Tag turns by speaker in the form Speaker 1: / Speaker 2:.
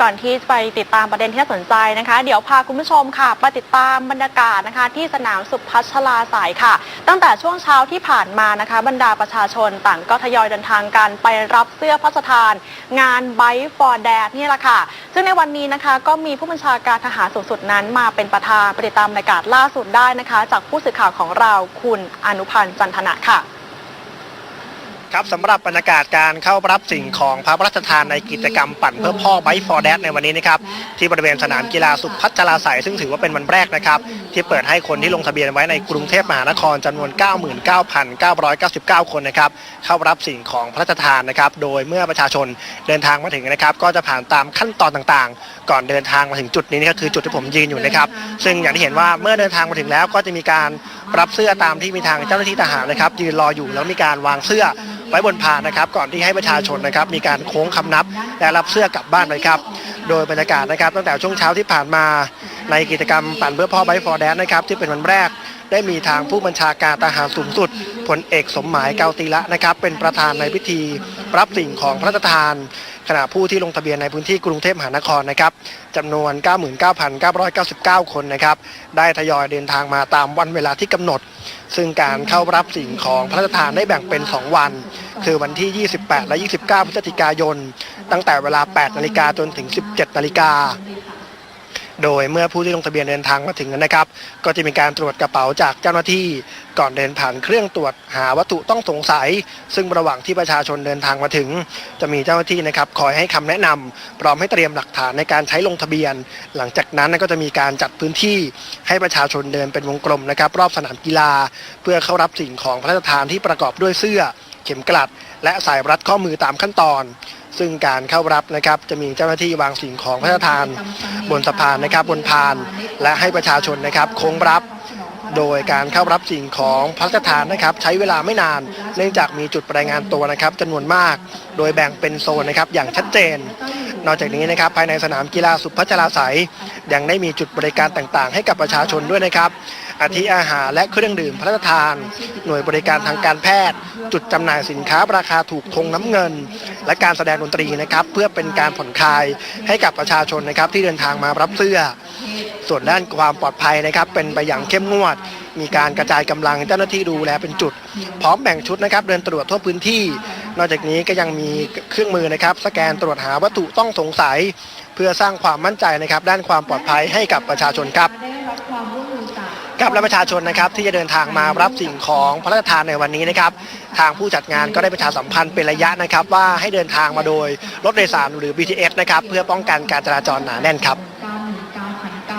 Speaker 1: ก่อนที่ไปติดตามประเด็นที่น่าสนใจนะคะ เดี๋ยวพาคุณผู้ชมค่ะไปติดตามบรรยากาศนะคะ ที่สนามสุพัชลาสายค่ะ ตั้งแต่ช่วงเช้าที่ผ่านมานะคะ บรรดาประชาชนต่างก็ทยอยเดินทางกันไปรับเสื้อพระราชทาน งาน b i t for Dad นี่แหละค่ะ ซึ่งในวันนี้นะคะก็มีผู้บัญชาการทหารสูงสุดนั้น มาเป็นประธานไปติดตามบรรยากาศล่าสุดได้นะคะ จากผู้สื่อข่าวของเราคุณอนุพันธ์จันทนะค่ะ
Speaker 2: ครับสำหรับบรรยากาศการเข้ารับสิ่งของพระราชทานในกิจกรรมปั่นเพื่อพ่อไบฟอร์แดในวันนี้นะครับที่บริเวณสนามกีฬาสุพัชลาสายซึ่งถือว่าเป็นวันแรกนะครับ ที่เปิดให้คนที่ลงทะเบียนไว้ในกรุงเทพมหานครจำนวน 99,999 คนนะครับเข้ารับสิ่งของพระราชทานนะครับ โดยเมื่อประชาชนเดินทางมาถึงนะครับ ก็จะผ่านตามขั้นตอนต่างๆ ก่อนเดินทางมาถึงจุดนี้นี่ก็คือจุดที่ผมยืนอยู่นะครับ ซึ่งอย่างที่เห็นว่าเมื่อเดินทางมาถึงแล้วก็จะมีการรับเสื้อตามที่มีทางเจ้าหน้าที่ทหารนะครับยืนรออยู่แล้วมีการวางเสื้อไว้บนพานนะครับ ก่อนที่ให้ประชาชนนะครับ มีการโค้งคำนับและรับเสื้อกลับบ้านไปครับ โดยบรรยากาศนะครับ ตั้งแต่ช่วงเช้าที่ผ่านมาในกิจกรรมปั่นเพื่อพ่อไบฟอร์แดนนะครับที่เป็นวันแรกได้มีทางผู้บัญชาการทหารสูงสุดพลเอกสมหมายเกาตีละนะครับ เป็นประธานในพิธี รับสิ่งของพระราชทาน ขณะผู้ที่ลงทะเบียนในพื้นที่กรุงเทพมหานครนะครับจำนวน 99,999 คนนะครับได้ทยอยเดินทางมาตามวันเวลาที่กำหนด ซึ่งการเข้ารับสิ่งของพระราชทานได้แบ่งเป็น 2 วัน คือวันที่ 28 และ 29 พฤศจิกายน ตั้งแต่เวลา 8 นาฬิกาจนถึง 17 นาฬิกา โดยเมื่อผู้ที่ลงทะเบียนเดินทางมาถึงนะครับ ก็จะมีการตรวจกระเป๋าจากเจ้าหน้าที่ก่อนเดินผ่านเครื่องตรวจหาวัตถุต้องสงสัย ซึ่งระหว่างที่ประชาชนเดินทางมาถึง จะมีเจ้าหน้าที่นะครับคอยให้คำแนะนำพร้อมให้เตรียมหลักฐานในการใช้ลงทะเบียน หลังจากนั้นก็จะมีการจัดพื้นที่ให้ประชาชนเดินเป็นวงกลมนะครับ รอบสนามกีฬา เพื่อเข้ารับสิ่งของพระราชทานที่ประกอบด้วยเสื้อ เข็มกลัด และสายรัดข้อมือตามขั้นตอน ซึ่งการเข้ารับนะครับจะมีเจ้าหน้าที่วางสิ่งของพระราชทานบนสะพานนะครับบนพาน และให้ประชาชนนะครับโค้งรับ โดยการเข้ารับสิ่งของพระราชทานนะครับ ใช้เวลาไม่นาน เนื่องจากมีจุดรายงานตัวนะครับจำนวนมาก โดยแบ่งเป็นโซนนะครับอย่างชัดเจน นอกจากนี้นะครับภายในสนามกีฬาสุพัชราไสยยังได้มีจุดบริการต่างๆ ให้กับประชาชนด้วยนะครับ อาทิอาหารและเครื่องดื่มพระราชทาน หน่วยบริการทางการแพทย์ จุดจำหน่ายสินค้าราคาถูกธงน้ำเงิน และการแสดงดนตรีนะครับ เพื่อเป็นการผ่อนคลายให้กับประชาชนนะครับที่เดินทางมารับเสื้อ ส่วนด้านความปลอดภัยนะครับ เป็นไปอย่างเข้มงวด มีการกระจายกำลังเจ้าหน้าที่ดูแลเป็นจุด พร้อมแบ่งชุดนะครับ เดินตรวจทั่วพื้นที่ นอกจากนี้ก็ยังมีเครื่องมือนะครับ สแกนตรวจหาวัตถุต้องสงสัย เพื่อสร้างความมั่นใจนะครับ ด้านความปลอดภัยให้กับประชาชนครับกับและประชาชนนะครับที่จะเดินทางมารับสิ่งของพระราชทานในวันนี้นะครับ ทางผู้จัดงานก็ได้ประชาสัมพันธ์เป็นระยะนะครับ ว่าให้เดินทางมาโดยรถโดยสารหรือ BTS นะครับเพื่อป้องกันการจราจรหนาแน่นครับ